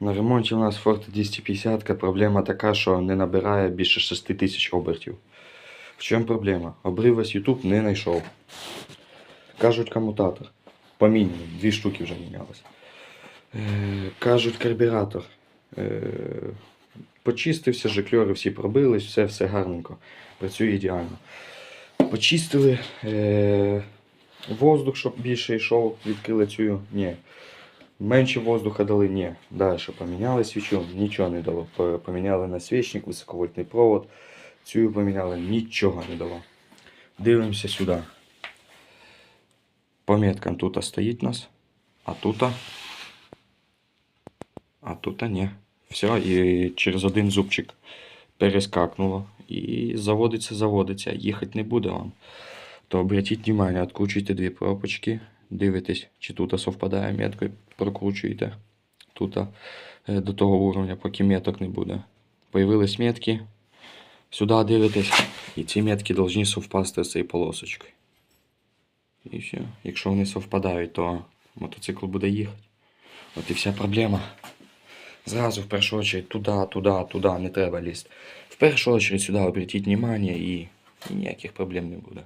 На ремонті у нас Ford 250 проблема така, що не набирає більше 6 тисяч обертів. В чому проблема? Обривась YouTube не знайшов. Кажуть комутатор. По мінімуму, дві штуки вже мінялось. Е, кажуть карбюратор. Е, почистився, жикльори всі пробились, все, все гарненько. Працює ідеально. Почистили. Е, воздух, щоб більше йшов, відкрили цю. Ні. Менше воздуха дали, ні. Далі поміняли свічу, нічого не дало. По- Поміняли насвічник, високовольтний провод. Цю поміняли, нічого не дало. Дивимося сюди. По тут стоїть нас, а тут. А тут ні. Все, і через один зубчик перескакнуло. І заводиться, заводиться. Їхати не буде вам. То обратіть внимание, откручуйте дві пробочки, дивитесь, чи тут совпадає меткою, прокручуєте. Тут е, до того уровня, поки меток не буде. Появились метки, сюди дивитесь, і ці метки повинні совпасти з цією полосочкою. І все. Якщо вони совпадають, то мотоцикл буде їхати. От і вся проблема. Зразу в першу очередь туди, туди, туди, не треба лізти. В першу очередь сюди обратіть внимание і, і ніяких проблем не буде.